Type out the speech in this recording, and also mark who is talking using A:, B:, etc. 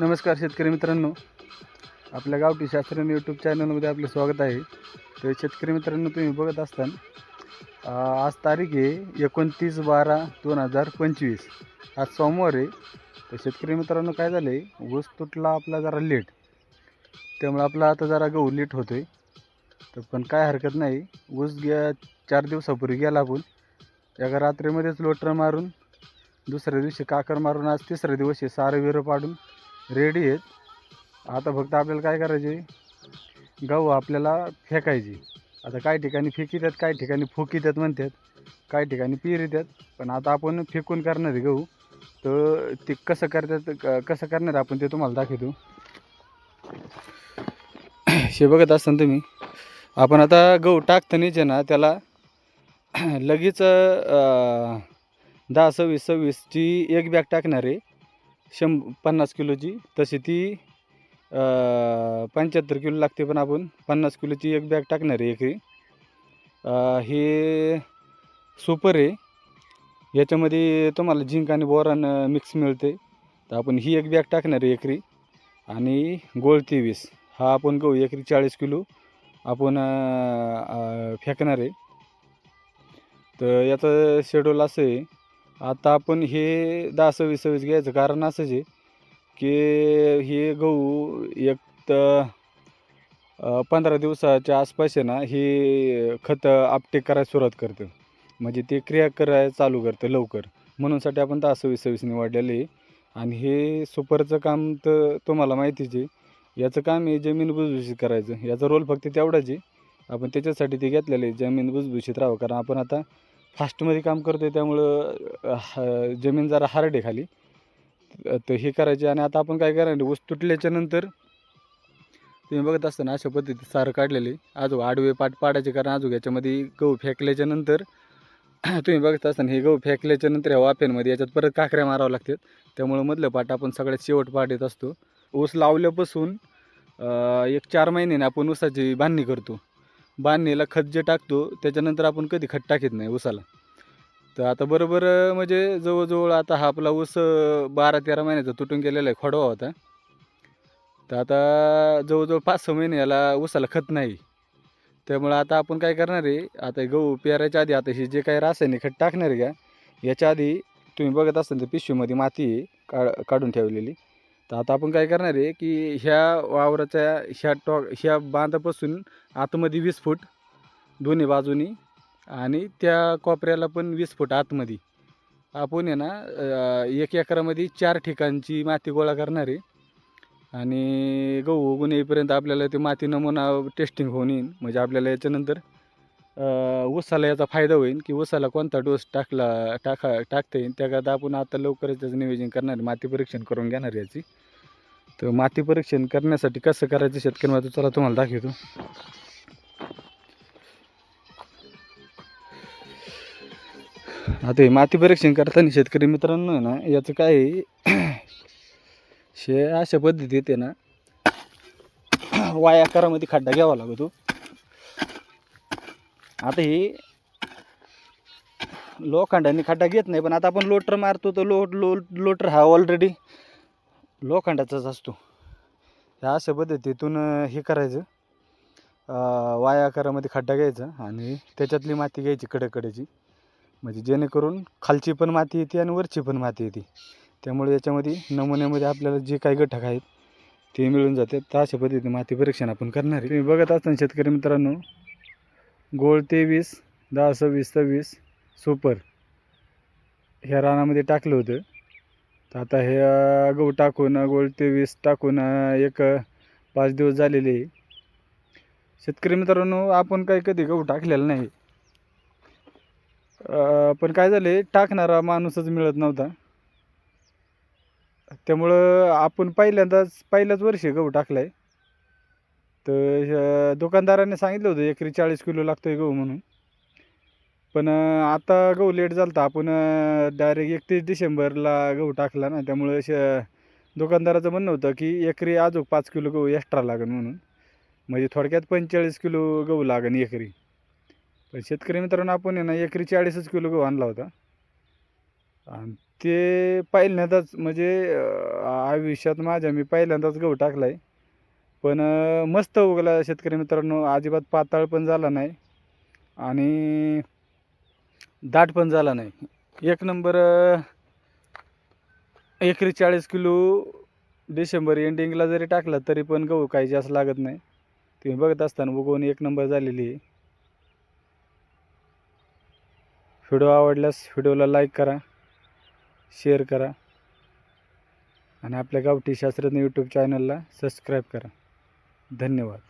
A: नमस्कार शेतकरी मित्रांनो. आपल्या गावठी शास्त्रीय यूट्यूब चॅनलमध्ये आपले स्वागत आहे. तर शेतकरी मित्रांनो तुम्ही बघत असताना आज तारीख आहे एकोणतीस बारा दोन हजार पंचवीस. आज सोमवार आहे. तर शेतकरी मित्रांनो काय झालं आहे ऊस तुटला आपला जरा लेट त्यामुळे आपला आता जरा गहू लेट होतो आहे तर पण काय हरकत नाही. ऊस गे चार दिवसापूर्वी गेला आपण. एका रात्रीमध्येच लोटर मारून दुसऱ्या दिवशी काकर मारून आज तिसऱ्या दिवशी सारं विरं पाडून. रेडी आहेत. आता फक्त आपल्याला काय करायचे? गहू आपल्याला फेकायची. आता काही ठिकाणी फेकीतात काही ठिकाणी फुकीतात म्हणतात. काही ठिकाणी पिरितात पण आता आपण फेकून करणार आहे गहू. तर ते कसं करतात क- कसं करणार आपण ते तुम्हाला दाखवतो. हे बघत असताना तुम्ही आपण आता गहू टाकतानाच आहे ना त्याला लगेच दहा सव्वीस सव्वीसची एक बॅग टाकणार आहे. शंभ पन्नास किलोची तशी ती पंच्याहत्तर किलो लागते पण आपण. पन्नास किलोची एक बॅग टाकणार आहे एकरी. हे सुपर आहे. याच्यामध्ये तुम्हाला झिंक आणि बोरान मिक्स मिळते. तर आपण ही एक बॅग टाकणार आहे एकरी. आणि गोळ तेवीस. हा आपण गहू एकरी चाळीस किलो आपण फेकणार आहे. तर याचं शेड्यूल असं आहे. आता आपण हे दहा सव्वीस सव्वीस घ्यायचं कारण असंच आहे की हे गहू एक तर पंधरा दिवसाच्या आसपास आहे ना हे खत आपटेक करायला सुरुवात करतं. म्हणजे ते क्रिया करायला चालू करतं लवकर. म्हणूनसाठी आपण दहा सव्वीस सव्वीस निवडलेलं आहे. आणि हे सुपरचं काम तर तुम्हाला माहितीच आहे. याचं काम आहे जमीन भुसभुशीत करायचं. याचा रोल फक्त तेवढाच आहे. आपण त्याच्यासाठी ते घेतलेलं आहे. जमीन भुसभुशीत राहावं. कारण आपण आता फास्टमध्ये काम करतो आहे त्यामुळं ह- जमीन जरा हार्ड आहे खाली. तर हे करायचे आणि आता आपण काय करायचं ऊस तुटल्याच्या नंतर तुम्ही बघत असताना अशा पद्धतीत सारं काढलेले आजू आडवे पाट पाडायचे कारण आजू याच्यामध्ये गहू फेकल्याच्या नंतर तुम्ही बघत असताना हे गहू फेकल्याच्या नंतर या वाफ्यांमध्ये याच्यात परत काकऱ्या मारावं लागतात. त्यामुळं मधलं पाट आपण सगळ्यात शेवट पाट येत असतो. ऊस लावल्यापासून एक चार महिन्याने आपण ऊसाची बांधणी करतो. बांधणीला खत जे टाकतो त्याच्यानंतर आपण कधी खत टाकत नाही ऊसाला. तर आता बरोबर म्हणजे जवळजवळ आता हा आपला ऊस बारा तेरा महिन्याचा तुटून गेलेला आहे खोडवा होता. तर आता जवळजवळ पाच सहा महिने याला ऊसाला खत नाही. त्यामुळं आता आपण काय करणार आहे आता गहू पेरायच्या आधी आता हे जे काही रासायनिक खत टाकणार आहे का याच्या आधी तुम्ही बघत असाल तर पिशवीमध्ये माती आहे काढ काढून ठेवलेली. तर आता आपण काय करणार आहे की ह्या वावराच्या ह्या टॉ ह्या बांधापासून आतमध्ये वीस फूट दोन्ही बाजूनी आणि त्या कोपऱ्याला पण वीस फूट आतमध्ये. आपण आहे ना एक एकरामध्ये चार ठिकाणची माती गोळा करणार आहे. आणि गहू उगून येईपर्यंत आपल्याला ते माती नमुना टेस्टिंग होऊन येईन. म्हणजे आपल्याला याच्यानंतर उसाला याचा फायदा होईल की उसाला कोणता डोस टाकला टाका टाकता येईल त्याकरता आपण आता लवकरच त्याचं नियोजन करणार माती परीक्षण करून घेणार याची. तर माती परीक्षण करण्यासाठी कसं करायचं शेतकरी मात्र चला तुम्हाला दाखवतो. आता हे माती परीक्षण करताना शेतकरी मित्रांनो ना याचं काय शे अशा पद्धतीत आहे ना वाया करामध्ये खड्डा घ्यावा लागतो. आता हे लोखंडाने खड्डा घेत नाही पण आता आपण लोटर मारतो तर लो लो लोटर हा ऑलरेडी लोखंडाचाच असतो. ह्या अशा पद्धतीतून हे करायचं. वाया आकारामध्ये खड्डा घ्यायचा आणि त्याच्यातली माती घ्यायची कडेकडेची. म्हणजे जेणेकरून खालची पण माती येते आणि वरची पण माती येते. त्यामुळे याच्यामध्ये नमुन्यामध्ये आपल्याला जे काही घटक आहेत ते मिळून जाते तर अशा पद्धतीने माती परीक्षण आपण करणार आहे. तुम्ही बघत असताना शेतकरी मित्रांनो गोळ तेवीस दहा सव्वीस सव्वीस सुपर. ह्या रानामध्ये टाकलं होतं. तर आता हे गहू टाकून गोळ तेवीस टाकून एक पाच दिवस झालेले. आहे शेतकरी मित्रांनो आपण काही कधी गहू टाकलेला नाही. पण काय झाले टाकणारा माणूसच मिळत नव्हता. त्यामुळं आपण पहिल्यांदाच पहिल्याच वर्षी गहू टाकलाय. तर दुकानदाराने सांगितलं होतं एकरी चाळीस किलो लागतो आहे गहू म्हणून. पण आता गहू लेट झाला होता आपण डायरेक्ट एकतीस डिसेंबरला गहू टाकला ना त्यामुळं श दुकानदाराचं म्हणणं होतं की एकरी अजून पाच किलो गहू एक्स्ट्रा लागेल म्हणून. म्हणजे थोडक्यात पंचेचाळीस किलो गहू लागेल एकरी. पण शेतकरी मित्रांनो आपण आहे ना एकरी चाळीसच किलो गहू आणला होता. आणि ते पहिल्यांदाच म्हणजे आयुष्यात माझ्या मी पहिल्यांदाच गहू टाकला आहे पण मस्त उगला शेतकरी मित्रांनो. अजिबात पाताळ पण झाला नाही. आणि दाट पण झाला नाही. एक नंबर एकरी चाळीस किलो डिसेंबर एंडिंगला जरी टाकला तरी पण गहू काही जास्त लागत नाही. तुम्ही बघत असताना उगवून एक नंबर झालेली आहे. व्हिडिओ आवडल्यास व्हिडिओला लाईक करा शेअर करा. आणि आपल्या गावठी शास्त्रज्ञ यूट्यूब चॅनलला सबस्क्राईब करा. धन्यवाद.